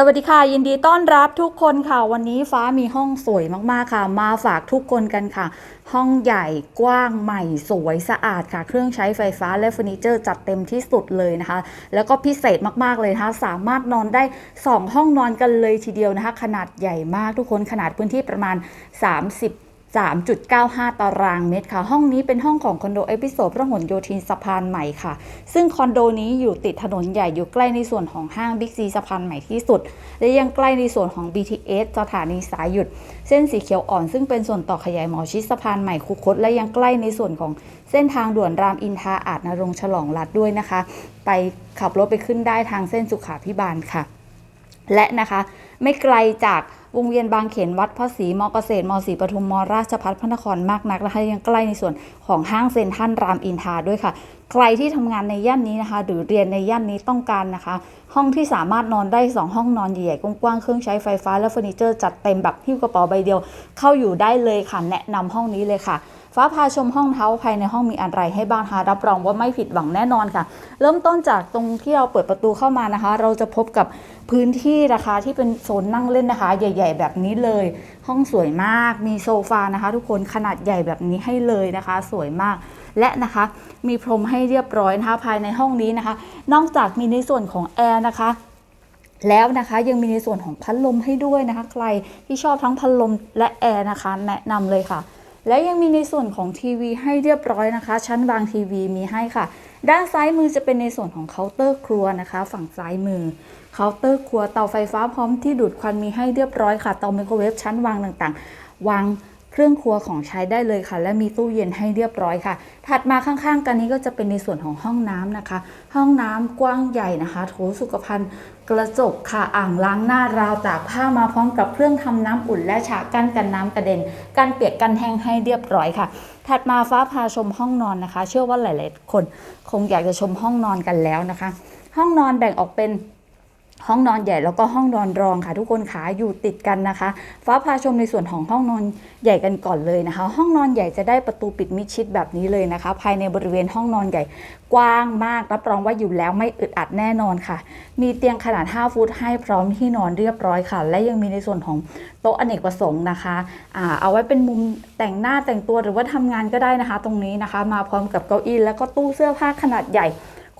สวัสดีค่ะ ยินดีต้อนรับทุกคนค่ะวันนี้ฟ้ามีห้องสวยมากๆค่ะ มาฝากทุกคนกันค่ะ ห้องใหญ่กว้างใหม่สวยสะอาดค่ะ เครื่องใช้ไฟฟ้าและเฟอร์นิเจอร์จัดเต็มที่สุดเลยนะคะ แล้วก็พิเศษมากๆเลยนะคะสามารถนอนได้ 2 ห้องนอนกันเลยทีเดียวนะคะ ขนาดใหญ่มากทุกคนขนาดพื้นที่ประมาณ 30 3.95 ตารางเมตรค่ะ ห้องนี้เป็นห้องของคอนโดเอพิโซดพระหลโยธินสะพานใหม่ค่ะ ซึ่งคอนโดนี้อยู่ติดถนนใหญ่อยู่ใกล้ในส่วนของห้างบิ๊กซีสะพานใหม่ที่สุด และยังใกล้ในส่วนของ BTS สถานีสายหยุด เส้นสีเขียวอ่อนซึ่งเป็นส่วนต่อขยายหมอชิดสะพานใหม่คุคตและยังใกล้ในส่วนของเส้นทางด่วนรามอินทราอาจนรงฉลองรัฐด้วยนะคะ ไปขับรถไปขึ้นได้ทางเส้นสุขาพิบาลค่ะ และนะคะ ไม่ไกลจาก วงเวียนบางเขนวัดพระศรีมอเกษตรมศรีปทุมมราชพัฒพระนครมากนักนะคะยังใกล้ในส่วนของห้างเซ็นทรัลรามอินทราด้วยค่ะ ใครที่ทำงานในย่านนี้นะคะ หรือเรียนในย่านนี้ต้องการนะคะ ห้องที่สามารถนอนได้ 2 ห้องนอนใหญ่ๆกว้างๆเครื่องใช้ไฟฟ้าและเฟอร์นิเจอร์จัดเต็มแบบหิ้วกระเป๋าใบเดียว เข้าอยู่ได้เลยค่ะ แนะนำห้องนี้เลยค่ะฟ้าพาชมห้องเท้าภายในห้องมีอะไรให้บ้างคะรับรองว่าไม่ผิดหวังแน่นอนค่ะ เริ่มต้นจากตรงที่เราเปิดประตูเข้ามานะคะ เราจะพบกับพื้นที่นะคะที่เป็นโซนนั่งเล่นนะคะ ใหญ่ ๆ แบบนี้เลย ห้องสวยมาก มีโซฟานะคะ ทุกคนขนาดใหญ่แบบนี้ให้เลยนะคะ สวยมากและนะคะมีพรมให้เรียบร้อยนะคะภายในห้องนี้นะคะ นอกจากมีในส่วนของแอร์นะคะแล้วนะคะยังมีในส่วนของพัดลมให้ด้วยนะคะ ใครที่ชอบทั้งพัดลมและแอร์นะคะ แนะนำเลยค่ะ และยังมีในส่วนของทีวีให้เรียบร้อยนะคะ ชั้นวางทีวีมีให้ค่ะ ด้านซ้ายมือจะเป็นในส่วนของเคาน์เตอร์ครัวนะคะ ฝั่งซ้ายมือเคาน์เตอร์ครัวเตาไฟฟ้าพร้อมที่ดูดควันมีให้เรียบร้อยค่ะเตาไมโครเวฟชั้นวางต่างๆ วาง เครื่องครัวของใช้ได้เลยค่ะ และมีตู้เย็นให้เรียบร้อยค่ะ ถัดมาข้างๆ กันนี้ก็จะเป็นในส่วนของห้องน้ำนะคะ ห้องน้ำกว้างใหญ่นะคะโถสุขภัณฑ์กระจกค่ะอ่างล้างหน้าราวตากผ้ามาพร้อมกับเครื่องทำน้ำอุ่นและฉากกั้นกันน้ำกระเด็นกันเปียกกันแห้งให้เรียบร้อยค่ะ ถัดมาฟ้าพาชมห้องนอนนะคะ เชื่อว่าหลาย ๆ คนคงอยากจะชมห้องนอนกันแล้วนะคะ ห้องนอนแบ่งออกเป็น ห้องนอนใหญ่แล้วก็ห้องนอนรองค่ะ ทุกคนขาอยู่ติดกันนะคะ ฟ้าพาชมในส่วนของห้องนอนใหญ่กันก่อนเลยนะคะ ห้องนอนใหญ่จะได้ประตูปิดมิดชิดแบบนี้เลยนะคะ ภายในบริเวณห้องนอนใหญ่กว้างมากรับรองว่าอยู่แล้วไม่อึดอัดแน่นอนค่ะ มีเตียงขนาด 5 ฟุตให้พร้อมที่นอนเรียบร้อยค่ะ และยังมีในส่วนของโต๊ะอเนกประสงค์นะคะอ่าเอาไว้เป็นมุมแต่งหน้าแต่งตัวหรือว่าทำงานก็ได้นะคะ ตรงนี้นะคะ มาพร้อมกับเก้าอี้แล้วก็ตู้เสื้อผ้าขนาดใหญ่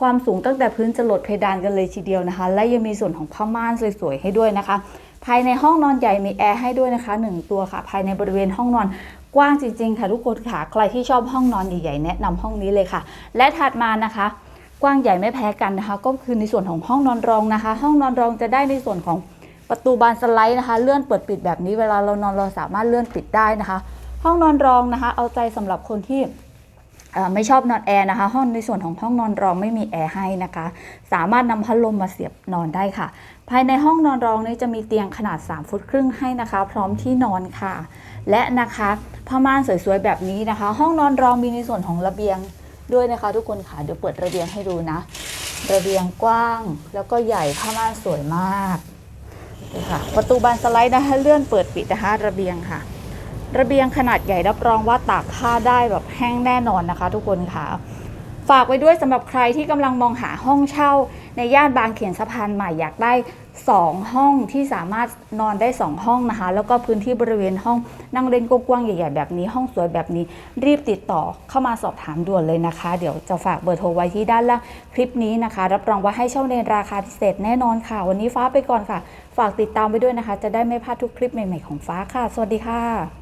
ความสูงตั้งแต่พื้นจรดเพดานกันเลยทีเดียวนะคะ และยังมีส่วนของผ้าม่านสวยๆให้ด้วยนะคะ ภายในห้องนอนใหญ่มีแอร์ให้ด้วยนะคะหนึ่งตัวค่ะ ภายในบริเวณห้องนอนกว้างจริงๆ ค่ะทุกคนค่ะ ใครที่ชอบห้องนอนใหญ่ๆ แนะนำห้องนี้เลยค่ะ และถัดมานะคะ กว้างใหญ่ไม่แพ้กันนะคะ ก็คือในส่วนของห้องนอนรองนะคะ ห้องนอนรองจะได้ในส่วนของประตูบานสไลด์นะคะ เลื่อนเปิดปิดแบบนี้เวลาเรานอนเราสามารถเลื่อนปิดได้นะคะ ห้องนอนรองนะคะ เอาใจสำหรับคนที่ ไม่ชอบนอนแอร์นะคะ ห้องในส่วนของห้องนอนรองไม่มีแอร์ให้นะคะ สามารถนำพัดลมมาเสียบนอนได้ค่ะ ภายในห้องนอนรองนี้จะมีเตียงขนาด 3 ฟุตครึ่งให้นะคะ พร้อมที่นอนค่ะ และนะคะผ้าม่านสวยๆแบบนี้นะคะ ห้องนอนรองมีในส่วนของระเบียงด้วยนะคะ ทุกคนค่ะเดี๋ยวเปิดระเบียงให้ดูนะ ระเบียงกว้าง แล้วก็ใหญ่ผ้าม่านสวยมากค่ะประตูบานสไลด์นะคะเลื่อนเปิดปิดนะคะระเบียงค่ะ ระเบียงขนาดใหญ่รับรองว่าตากผ้าได้แบบแห้งแน่นอนนะคะ ทุกคนค่ะ ฝากไว้ด้วยสำหรับใครที่กำลังมองหาห้องเช่า ในย่านบางเขนสะพานใหม่อยากได้ 2 ห้องที่สามารถนอนได้ 2 ห้องนะคะ แล้วก็พื้นที่บริเวณห้องนั่งเล่นกว้างๆใหญ่ๆแบบนี้ ห้องสวยแบบนี้รีบติดต่อเข้ามาสอบถามด่วนเลยนะคะ เดี๋ยวจะฝากเบอร์โทรไว้ที่ด้านล่างคลิปนี้นะคะ รับรองว่าให้เช่าในราคาพิเศษแน่นอนค่ะ วันนี้ฟ้าไปก่อนค่ะ ฝากติดตามไว้ด้วยนะคะ จะได้ไม่พลาดทุกคลิปใหม่ๆของฟ้าค่ะ สวัสดีค่ะ